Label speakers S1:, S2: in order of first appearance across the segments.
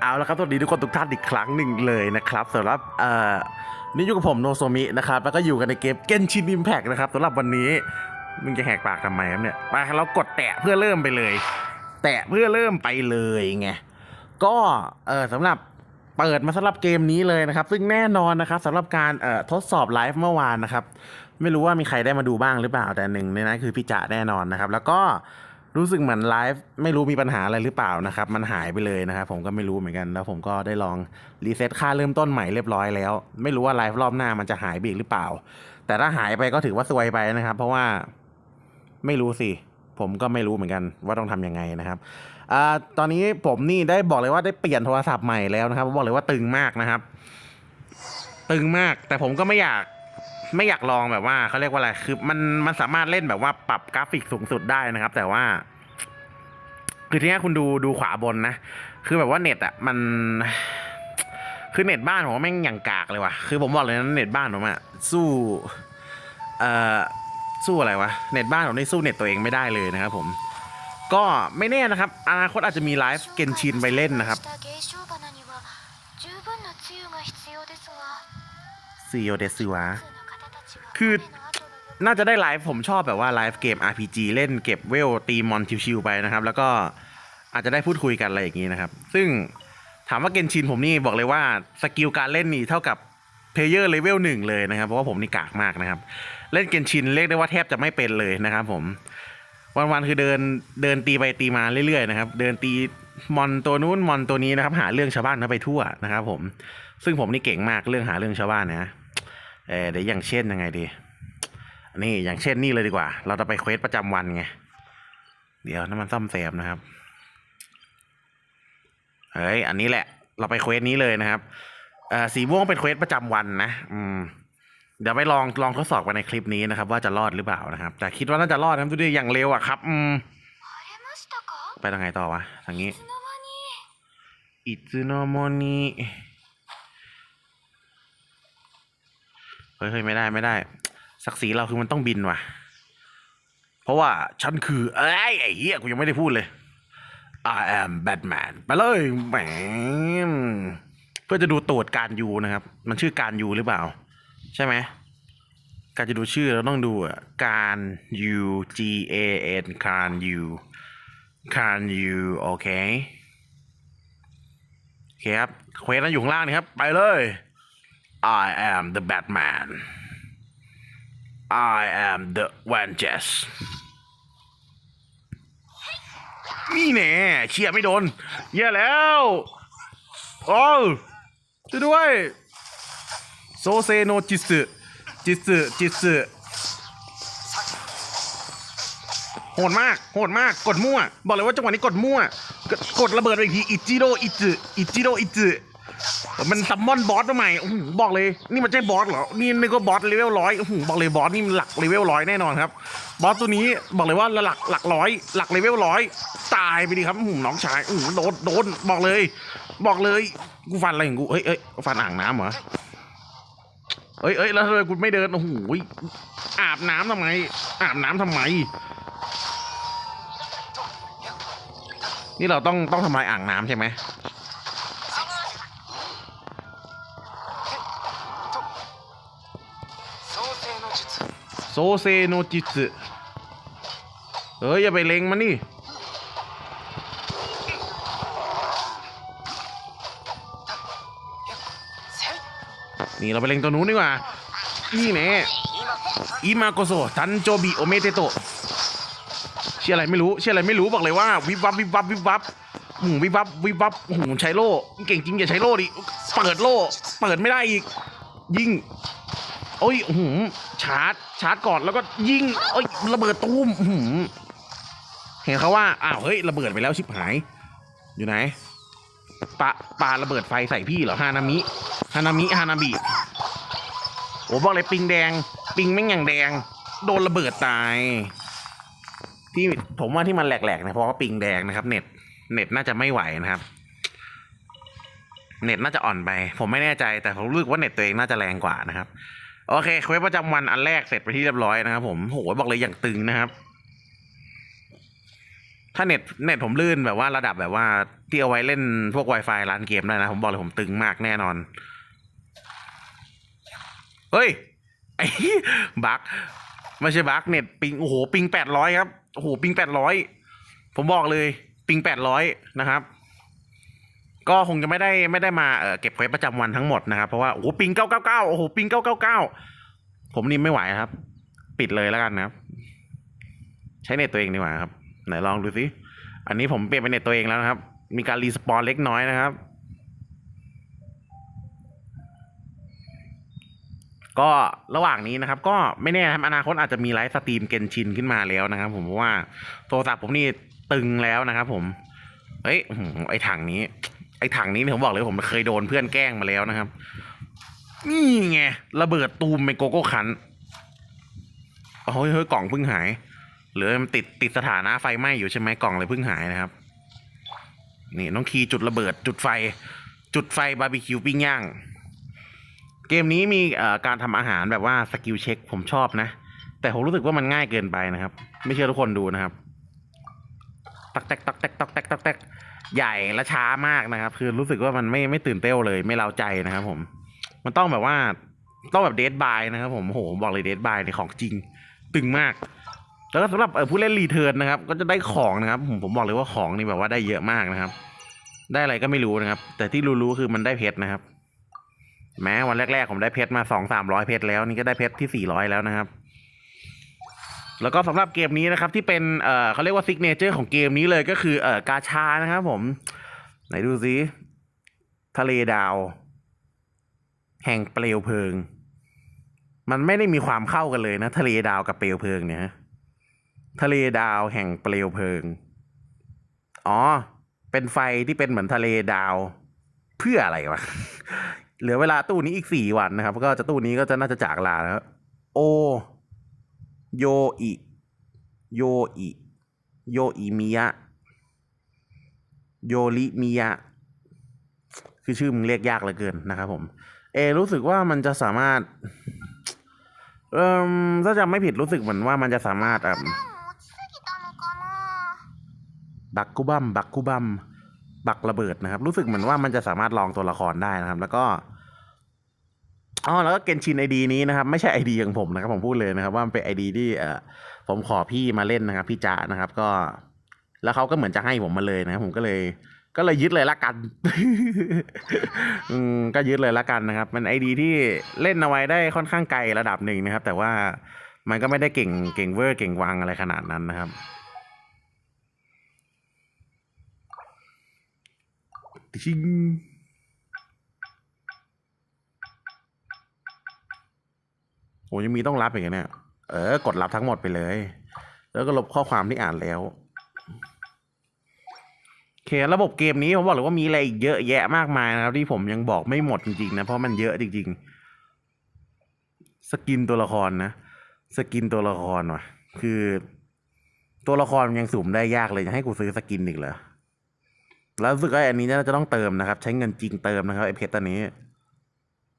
S1: เอาละครับสวัสดีทุกคนทุกท่านอีกครั้งหนึ่งเลยนะครับสำหรับเอ่อนี่อยู่กับผมโนโซมินะครับแล้วก็อยู่กันในเกมเกนชินอิมแพกนะครับสำหรับวันนี้มึงจะแหกปากทำไมครับเนี่ยไปเรากดแตะเพื่อเริ่มไปเลย แตะเพื่อเริ่มไปเลยไงก็เออสำหรับเปิดมาสำหรับเกมนี้เลยนะครับ ซึ่งแน่นอนนะครับสำหรับการเอ่อทดสอบไลฟ์เมื่อวานนะครับ ไม่รู้ว่ามีใครได้มาดูบ้างหรือเปล่าแต่หนึ่งในนั้นคือพี่จ๋าแน่นอนนะครับ แล้วก็ รู้สึกเหมือนไลฟ์ไม่รู้มีปัญหาอะไรหรือเปล่านะครับ มันหายไปเลยนะครับผมก็ไม่รู้เหมือนกัน แล้วผมก็ได้ลองรีเซ็ตค่าเริ่มต้นใหม่เรียบร้อยแล้ว ไม่รู้ว่าไลฟ์รอบหน้ามันจะหายไปอีกหรือเปล่า แต่ถ้าหายไปก็ถือว่าซวยไปนะครับ เพราะว่าไม่รู้สิ ผมก็ไม่รู้เหมือนกันว่าต้องทำยังไงนะครับอตอนนี้ผมนี่ได้บอกเลยว่าได้เปลี่ยนโทรศัพท์ใหม่แล้วนะครับ บอกเลยว่าตึงมากนะครับ ตึงมากแต่ผมก็ไม่อยาก ไม่อยากลองแบบว่าเขาเรียกว่าอะไรคือมันมันสามารถเล่นแบบว่าปรับกราฟิกสูงสุดได้นะครับ แต่ว่า คือทีนี้คุณดูดูขวาบนนะคือแบบว่าเน็ตอะมันคือเน็ตบ้านผมแม่งอย่างกากเลยว่ะ คือผมบอกเลยนะเน็ตบ้านผมอะสู้ เอ่อ สู้อะไรวะ เน็ตบ้านผมนี่สู้เน็ตตัวเองไม่ได้เลยนะครับผม ก็ไม่แน่นะครับ อนาคตอาจจะมีไลฟ์เกนชินไปเล่นนะครับซีโอเดซิวา คือน่าจะได้ไลฟ์ผมชอบแบบว่าไลฟ์เกม RPG เล่นเก็บเวลตีมอนชิวๆไปนะครับ แล้วก็อาจจะได้พูดคุยกันอะไรอย่างนี้นะครับ ซึ่งถามว่าเกนชินผมนี่บอกเลยว่าสกิลการเล่นนี่เท่ากับเพลเยอร์เลเวลหนึ่งเลยนะครับ เพราะว่าผมนี่กากมากนะครับ เล่นเกนชินเรียกได้ว่าแทบจะไม่เป็นเลยนะครับ ผม วันๆคือเดินเดินตีไปตีมาเรื่อยๆนะครับ เดินตีมอนตัวนู้นมอนตัวนี้นะครับ หาเรื่องชาวบ้านเขาไปทั่วนะครับ ผม ซึ่งผมนี่เก่งมากเรื่องหาเรื่องชาวบ้านนะ เออเดี๋ยวอย่างเช่นยังไงดี นี่อย่างเช่นนี่เลยดีกว่า เราจะไปเควสประจำวันไง เดี๋ยวน้ำมันซ่อมแซมนะครับ เฮ้ย อันนี้แหละ เราไปเควสนี้เลยนะครับเออสีม่วงเป็นเควสประจำวันนะ อืม เดี๋ยวไปลองลองทดสอบไปในคลิปนี้นะครับ ว่าจะรอดหรือเปล่านะครับ แต่คิดว่าน่าจะรอดนะดูดิอย่างเร็วอะครับ อืม ไปทางไหนต่อวะ ทางนี้อิตซึโนโมนิ เฮ้ยไม่ได้ไม่ได้ศักดิ์ศรีเราคือมันต้องบินว่ะ เพราะว่าฉันคือเอ้ไอ้เหี้ยกูยังไม่ได้พูดเลย I am Batman ไปเลยแหมเพื่อจะดูตรวจการยูนะครับ มันชื่อการยูหรือเปล่า ใช่ไหมการจะดูชื่อเราต้องดูอะการ U G A N การยูการยูโอเคโอเคครับเควสนั้นอยู่ข้างล่างนี่ครับ ไปเลย I am the Batman I am the Vangelis นี่แน่เชียร์ไม่โดนเย่แล้วโอ้ช่วยด้วย โซเซโนจิสึจิสึจิสึโหดมาก โหดมาก กดมั่ว บอกเลยว่าจังหวะนี้กดมั่ว กดกระเบิดไปอีกที อิจิโรอิจิอิจิโรอิจิ มันซัมมอนบอสมาใหม่อไหือบอกเลย นี่มันใช่บอสเหรอ นี่นึกว่าบอสเลเวลร้อยบอกเลยบอสนี่มันหลักเลเวลร้อยแน่นอนครับ บอสตัวนี้บอกเลยว่าหลักหลักร้อย หลักเลเวลร้อยตายไปดิครับหือน้องชายโดนโดนบอกเลย บอกเลยกูฟันอะไรของกูเอ้ยเอ้ยฟันอ่างน้ำเหรอเอ้ยเอ้ยแล้วทำไมกูไม่เดินโอ้โหอาบน้ำทำไม อาบน้ำทำไม นี่เราต้องต้องทำลายอ่างน้ำใช่ไหม โซเซโนจิสึเฮ้ย อย่าไปเล็งมันนี่ นี่เราไปเล็งตัวนู้นดีกว่านี่แน่อิมาโกโซทันโจบิโอเมเตโตเชื่ออะไรไม่รู้เชื่ออะไรไม่รู้บอกเลยว่า วิบวับวิบวับวิบวับหูวิบวับวิบวับหูใช้โล่เก่งจริงอย่าใช้โล่ดิ เปิดโล่ เปิดไม่ได้อีก ยิง โอ้ยหืมชาร์จ ชาร์จก่อนแล้วก็ยิงโอ้ยระเบิดตูมหืมเห็นเขาว่าอ้าวเฮ้ยระเบิดไปแล้วชิบหาย อยู่ไหนปาปาระเบิดไฟใส่พี่เหรอฮานามิฮานามิฮานาบิโอ้บอกเลยปิงแดง ปิงแม่งอย่างแดง โดนระเบิดตาย ที่ผมว่าที่มันแหลกๆนะเพราะว่าปิงแดงนะครับ เน็ต เน็ตน่าจะไม่ไหวนะครับเน็ตน่าจะอ่อนไป ผมไม่แน่ใจแต่ผมรู้สึกว่าเน็ตตัวเองน่าจะแรงกว่านะครับ โอเคเควสประจำวันอันแรกเสร็จไปที่เรียบร้อยนะครับผมโหบอกเลยอย่างตึงนะครับ ถ้าเน็ตเน็ตผมลื่นแบบว่าระดับแบบว่าที่เอาไว้เล่นพวก Wi-Fi ร้านเกมได้นะ ผมบอกเลยผมตึงมากแน่นอน เฮ้ย ไอ้บักไม่ใช่บักเน็ตปิงโอ้โหปิงแปดร้อยครับโอ้โหปิงแปดร้อยผมบอกเลย ปิงแปดร้อยนะครับ ก็คงจะไม่ได้ไม่ได้มาเเก็บเควสประจำวันทั้งหมดนะครับ เพราะว่าโอ้โหปิงเก้าเก้าเก้าโอ้โหปิงเก้าเก้าเก้าผมนี่ไม่ไหวครับ ปิดเลยแล้วกันนะครับ ใช้เน็ตตัวเองดีกว่าครับไหนลองดูสิอันนี้ผมเปลี่ยนเป็นเน็ตตัวเองแล้วนะครับ มีการรีสปอนเล็กน้อยนะครับ ก็ระหว่างนี้นะครับ ก็ไม่แน่ครับอนาคตอาจจะมีไลฟ์สตรีมเกนชินขึ้นมาแล้วนะครับ ผมเพราะว่าโทรศัพท์ผมนี่ตึงแล้วนะครับ ผมเฮ้ยไอถังนี้ ไอ้ถังนี้เนี่ยผมบอกเลยผมเคยโดนเพื่อนแกล้งมาแล้วนะครับ นี่ไงระเบิดตูมเป็นโกโก้คันโอ้ยเฮ้ยกล่องเพิ่งหายหรือมันติดติดสถานะไฟไหม้อยู่ใช่ไหมกล่องเลยเพิ่งหายนะครับ นี่น้องคีจุดระเบิด จุดไฟ จุดไฟบาร์บีคิวปิ้งย่าง เกมนี้มีการทำอาหารแบบว่าสกิลเช็คผมชอบนะ แต่ผมรู้สึกว่ามันง่ายเกินไปนะครับ ไม่เชื่อทุกคนดูนะครับ ตักแตกตักแตกตักแตกตักแตก ใหญ่และช้ามากนะครับ คือรู้สึกว่ามันไม่ไม่ตื่นเต้นเลย ไม่เล้าใจนะครับ ผม มันต้องแบบว่าต้องแบบเดทบายนะครับผมโอ้โหบอกเลยเดทบายในของจริง ตึงมาก แล้วก็สำหรับเออผู้เล่นรีเทิร์นนะครับ ก็จะได้ของนะครับ ผมผมบอกเลยว่าของนี่แบบว่าได้เยอะมากนะครับ ได้อะไรก็ไม่รู้นะครับ แต่ที่รู้ๆคือมันได้เพชรนะครับ แม้วันแรกๆผมได้เพชรมาสองสามร้อยเพชรแล้วนี่ก็ได้เพชรที่สี่ร้อยแล้วนะครับ แล้วก็สำหรับเกมนี้นะครับที่เป็นเอ่อเขาเรียกว่าซิกเนเจอร์ของเกมนี้เลยก็คือเอ่อกาชานะครับผม ไหนดูซิทะเลดาว แห่งเปลวเพลิง มันไม่ได้มีความเข้ากันเลยนะ ทะเลดาวกับเปลวเพลิงเนี่ยทะเลดาวแห่งเปลวเพลิง อ๋อ เป็นไฟที่เป็นเหมือนทะเลดาว เพื่ออะไรวะเหลือเวลาตู้นี้อีกสี่วันนะครับ ก็จะตู้นี้ก็จะน่าจะจากลาแล้ว โอ โยอิ โยอิ โยอิมิยะ โยริมิยะ คือชื่อมึงเรียกยากเหลือเกินนะครับผม เอ รู้สึกว่ามันจะสามารถ เอ่อถ้าจะไม่ผิดรู้สึกเหมือนว่ามันจะสามารถอะบักกุบัมบักกุบัมบักระเบิดนะครับ รู้สึกเหมือนว่ามันจะสามารถลองตัวละครได้นะครับ แล้วก็ อ๋อแล้วก็เกนชินไอดีนี้นะครับ ไม่ใช่ไอดีของผมนะครับ ผมพูดเลยนะครับ ว่ามันเป็นไอดีที่เออผมขอพี่มาเล่นนะครับ พี่จ๋านะครับ ก็ แล้วเขาก็เหมือนจะให้ผมมาเลยนะครับผมก็เลย ก็เลยยึดเลยละกัน อืมก็ยึดเลยละกันนะครับ มันไอดีที่เล่นเอาไว้ได้ค่อนข้างไกลระดับหนึ่งนะครับ แต่ว่ามันก็ไม่ได้เก่งเก่งเวอร์เก่งวังอะไรขนาดนั้นนะครับชิง โอ้ยังมีต้องรับอีกเหรอเนี่ยเออกดรับทั้งหมดไปเลย แล้วก็ลบข้อความที่อ่านแล้วโอเคระบบเกมนี้ผมบอกเลยว่ามีอะไรอีกเยอะแยะมากมายนะครับ ที่ผมยังบอกไม่หมดจริงๆนะเพราะมันเยอะจริงๆ สกินตัวละครนะ สกินตัวละครว่ะ คือ ตัวละครมันยังสุ่มได้ยากเลยจะให้กูซื้อสกินอีกเหรอแล้วรู้สึกว่าอันนี้น่าจะต้องเติมนะครับ ใช้เงินจริงเติมนะครับไอเพชรตัวนี้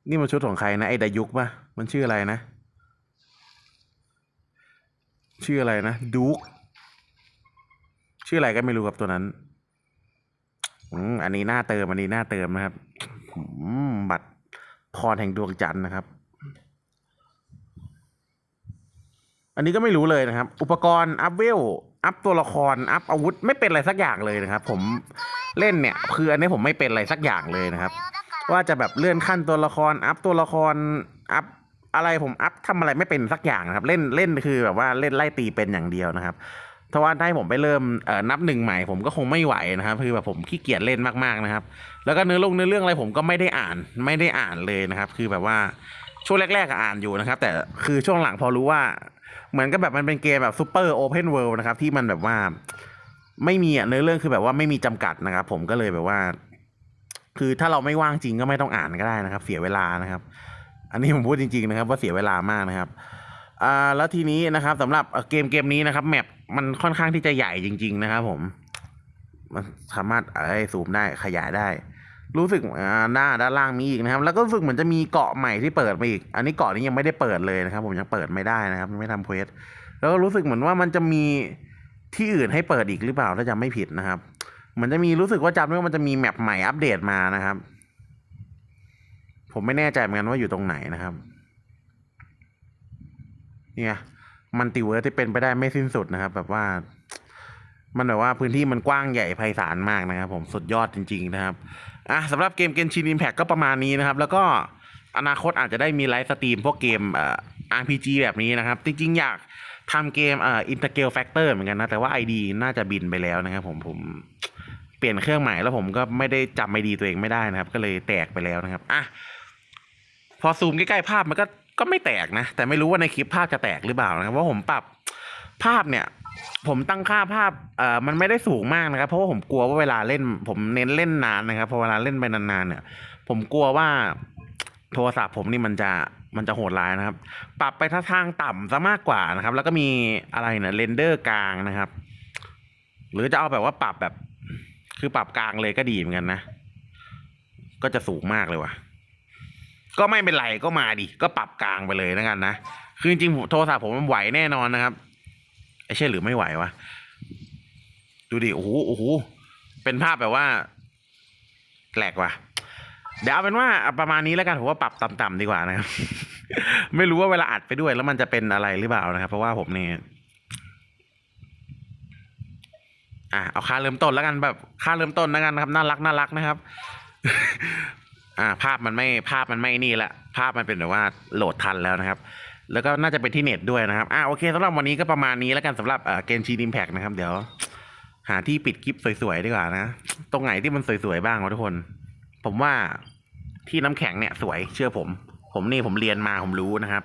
S1: นี่มันชุดของใครนะไอดายุกปะมันชื่ออะไรนะ ชื่ออะไรนะดูกชื่ออะไรก็ไม่รู้ครับตัวนั้นอันนี้หน้าเติมอันนี้หน้าเติมนะครับบัตรพรแห่งดวงจันทร์นะครับ อันนี้ก็ไม่รู้เลยนะครับ อุปกรณ์อัพเวลอัพตัวละครอัพอาวุธไม่เป็นอะไรสักอย่างเลยนะครับ ผมเล่นเนี่ยคืออันนี้ผมไม่เป็นอะไรสักอย่างเลยนะครับ ว่าจะแบบเลื่อนขั้นตัวละคร อัพตัวละครอัพ อะไรผมอัพทำอะไรไม่เป็นสักอย่างนะครับ เล่นเล่นคือแบบว่าเล่นไล่ตีเป็นอย่างเดียวนะครับถ้าว่าถ้าให้ผมไปเริ่มนับหนึ่งใหม่ผมก็คงไม่ไหวนะครับคือแบบผมขี้เกียจเล่นมากๆนะครับ แล้วก็เนื้อลงเนื้อเรื่องอะไรผมก็ไม่ได้อ่านไม่ได้อ่านเลยนะครับ คือแบบว่าช่วงแรกๆอ่านอยู่นะครับ แต่คือช่วงหลังพอรู้ว่าเหมือนกับแบบมันเป็นเกมแบบซูเปอร์โอเพนเวิลด์นะครับที่มันแบบว่าไม่มีเนื้อเรื่องคือแบบว่าไม่มีจำกัดนะครับ ผมก็เลยแบบว่า คือถ้าเราไม่ว่างจริงก็ไม่ต้องอ่านก็ได้นะครับ เสียเวลานะครับ อันนี้ผมพูดจริงๆนะครับว่าเสียเวลามากนะครับอ่าแล้วทีนี้นะครับสำหรับเกมเกมนี้นะครับแมปมันค่อนข้างที่จะใหญ่จริง ๆ นะครับ ผม มันสามารถไอ้ซูมได้ขยายได้ รู้สึกอ่าหน้าด้านล่างมีอีกนะครับ แล้วก็รู้สึกเหมือนจะมีเกาะใหม่ที่เปิดมาอีก อันนี้เกาะนี้ยังไม่ได้เปิดเลยนะครับ ผมยังเปิดไม่ได้นะครับ ไม่ทำเควสแล้วก็รู้สึกเหมือนว่ามันจะมีที่อื่นให้เปิดอีกหรือเปล่าถ้าจำไม่ผิดนะครับมันจะมีรู้สึกว่าจำได้ว่ามันจะมีแมปใหม่อัปเดตมานะครับ ผมไม่แน่ใจเหมือนกันว่าอยู่ตรงไหนนะครับ เนี่ยมันติเวิร์สที่เป็นไปได้ไม่สิ้นสุดนะครับ แบบว่า มันแบบว่าพื้นที่มันกว้างใหญ่ไพศาลมากนะครับ ผมสุดยอดจริง ๆ นะครับอะสำหรับเกมเกนชินอิมแพ t ก็ประมาณนี้นะครับ แล้วก็อนาคตอาจจะได้มีไลฟ์สตรีมพวกเกมเอ่อ RPG แบบนี้นะครับ จริง ๆ อยากทำเกมเอ่อ Intergale Factor เหมือนกันนะ แต่ว่า ID น่าจะบินไปแล้วนะครับ ผมผมเปลี่ยนเครื่องใหม่แล้วผมก็ไม่ได้จำไอดีตัวเองไม่ได้นะครับ ก็เลยแตกไปแล้วนะครับอะ พอซูมใกล้ๆภาพมันก็ก็ไม่แตกนะ แต่ไม่รู้ว่าในคลิปภาพจะแตกหรือเปล่านะครับเพราผมปรับภาพเนี่ย ผมตั้งค่าภาพเอ่อมันไม่ได้สูงมากนะครับ เพราะว่าผมกลัวว่าเวลาเล่น ผมเน้นเล่นนานนะครับพอเวลาเล่นไปนานๆเนี่ย ผมกลัวว่าโทรศัพท์ผมนี่มันจะมันจะโหดร้ายนะครับ ปรับไปท่าทางต่ำซะมากกว่านะครับ แล้วก็มีอะไรเนี่ยเรนเดอร์กลางนะครับ หรือจะเอาแบบว่าปรับแบบ คือปรับกลางเลยก็ดีเหมือนกันนะ ก็จะสูงมากเลยว่ะ ก็ไม่เป็นไรก็มาดิก็ปรับกลางไปเลยแล้วกันนะคือจริงๆโทรศัพท์ผมมันไหวแน่นอนนะครับไอ้ใช่หรือไม่ไหววะดูดิโอ้โหโอ้โหเป็นภาพแบบว่าแหลกว่ะเดี๋ยวเอาเป็นว่าประมาณนี้แล้วกันผมว่าปรับต่ำๆดีกว่านะครับ ไม่รู้ว่าเวลาอัดไปด้วยแล้วมันจะเป็นอะไรหรือเปล่านะครับ เพราะว่าผมเนี่ยอะเอาค่าเริ่มต้นแล้วกันแบบค่าเริ่มต้นแล้วกันนะครับ น่ารักน่ารักนะครับ อ่าภาพมันไม่ภาพมันไม่นี่ละภาพมันเป็นแบบว่าโหลดทันแล้วนะครับ แล้วก็น่าจะเป็นที่เน็ตด้วยนะครับอ่าโอเคสำหรับวันนี้ก็ประมาณนี้แล้วกันสำหรับเออเกมชีดิมแพกนะครับ เดี๋ยว หาที่ปิดคลิปสวยๆดีกว่านะ ตรงไหนที่มันสวยๆบ้างวะทุกคน ผมว่าที่น้ำแข็งเนี่ยสวยเชื่อผม ผมนี่ผมเรียนมาผมรู้นะครับ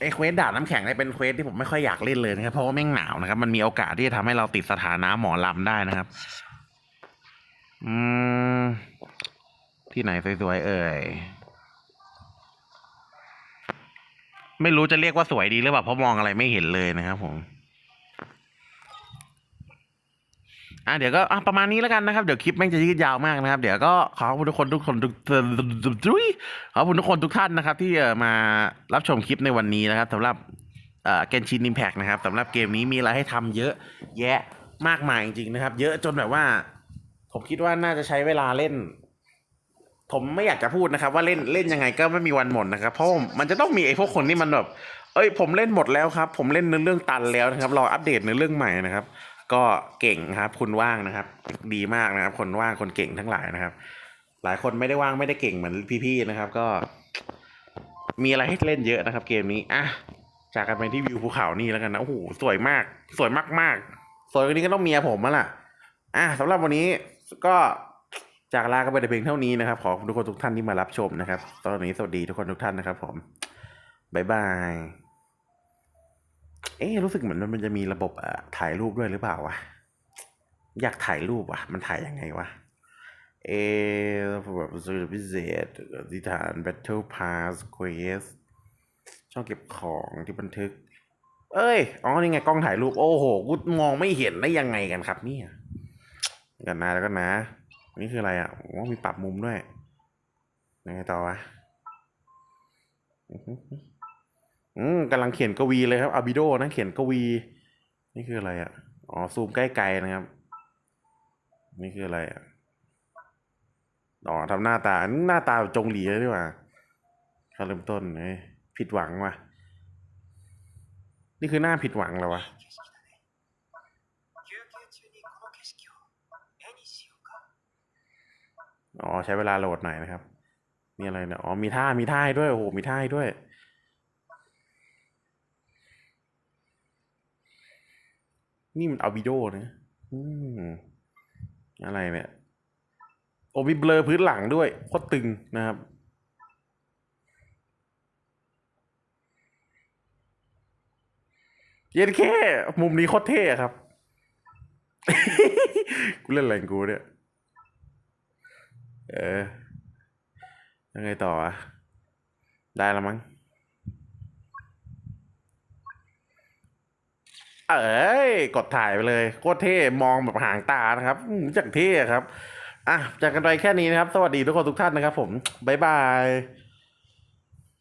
S1: ไอ้เควสด่านน้ำแข็งเนี่ยเป็นเควสที่ผมไม่ค่อยอยากเล่นเลยนะครับเพราะว่าแม่งหนาวนะครับ มันมีโอกาสที่จะทำให้เราติดสถานะหมอลำได้นะครับ อืม ที่ไหนสวยๆเอ่ย ไม่รู้จะเรียกว่าสวยดีหรือเปล่าเพราะมองอะไรไม่เห็นเลยนะครับผมอะเดี๋ยวก็ประมาณนี้แล้วกันนะครับ เดี๋ยวคลิปแม่งจะยืดยาวมากนะครับ เดี๋ยวก็ขอบคุณทุกคนทุกคนทุกทุยขอบคุณทุกคนทุกท่านนะครับ ที่เอ่อมารับชมคลิปในวันนี้นะครับสำหรับเอ่อเกนชินอิมแพกนะครับสำหรับเกมนี้มีอะไรให้ทำเยอะแยะมากมายจริงๆนะครับ เยอะจนแบบว่า ผมคิดว่าน่าจะใช้เวลาเล่น ผมไม่อยากจะพูดนะครับ ว่าเล่นเล่นยังไงก็ไม่มีวันหมดนะครับ เพราะมันจะต้องมีไอ้พวกคนที่มันแบบเอ้ยผมเล่นหมดแล้วครับ ผมเล่นเนื้อเรื่องตันแล้วนะครับ รออัปเดตเนื้อเรื่องใหม่นะครับ ก็เก่งครับ คุณว่างนะครับ ดีมากนะครับ คนว่างคนเก่งทั้งหลายนะครับ หลายคนไม่ได้ว่างไม่ได้เก่งเหมือนพี่ๆนะครับ ก็ มีอะไรให้เล่นเยอะนะครับ เกมนี้อะจากกันไปที่วิวภูเขานี่แล้วกันนะโอ้โหสวยมาก สวยมากๆสวยกว่านี้ก็ต้องเมียผมแล้วล่ะ อะสำหรับวันนี้ก็ จากลากันไปแต่เพียงเท่านี้นะครับ ขอบคุณทุกคนทุกท่านที่มารับชมนะครับ ตอนนี้สวัสดีทุกคนทุกท่านนะครับ ผมบายบาย เอ๊ะรู้สึกเหมือนมันจะมีระบบอะถ่ายรูปด้วยหรือเปล่าวะ อยากถ่ายรูปวะมันถ่ายยังไงวะ เอแบบสุดพิเศษอธิฐาน Battle Pass Quest ช่องเก็บของที่บันทึก เอ้ย อ๋อ นี่ไงกล้องถ่ายรูป โอ้โห กูมองไม่เห็นได้ยังไงกันครับเนี่ย กันนะแล้วก็นะ นี่คืออะไรอะโอ้มีปรับมุมด้วยยังไงต่อวะอื้มกำลังเขียนกวีเลยครับอาบิโดนะเขียนกวี นี่คืออะไรอะอ๋อซูมใกล้ๆนะครับ นี่คืออะไรอะอ๋อทำหน้าตาหน้าตาจงหลีเลยดีกว่าเขาเริ่มต้นเอ้ยผิดหวังว่ะ นี่คือหน้าผิดหวังแล้ววะ อ๋อใช้เวลาโหลดหน่อยนะครับ นี่อะไรเนี่ย อ๋อมีท่ามีท่าด้วย โอ้โห มีท่าด้วย นี่มันเอาวิดีโอนะอืมอะไรเนี่ย โอ้มีเบลอพื้นหลังด้วยโคตรตึงนะครับเย็นแค่ มุมนี้โคตรเท่อะครับ กูเล่นอะไรงกูเนี่ย เออ ยังไงต่ออะได้แล้วมั้ง เอ้ย กดถ่ายไปเลย โคตรเท่ มองแบบหางตานะครับจากเท่ครับ อะ จากกันไปแค่นี้นะครับ สวัสดีทุกคนทุกท่านนะครับผม บ๊ายบาย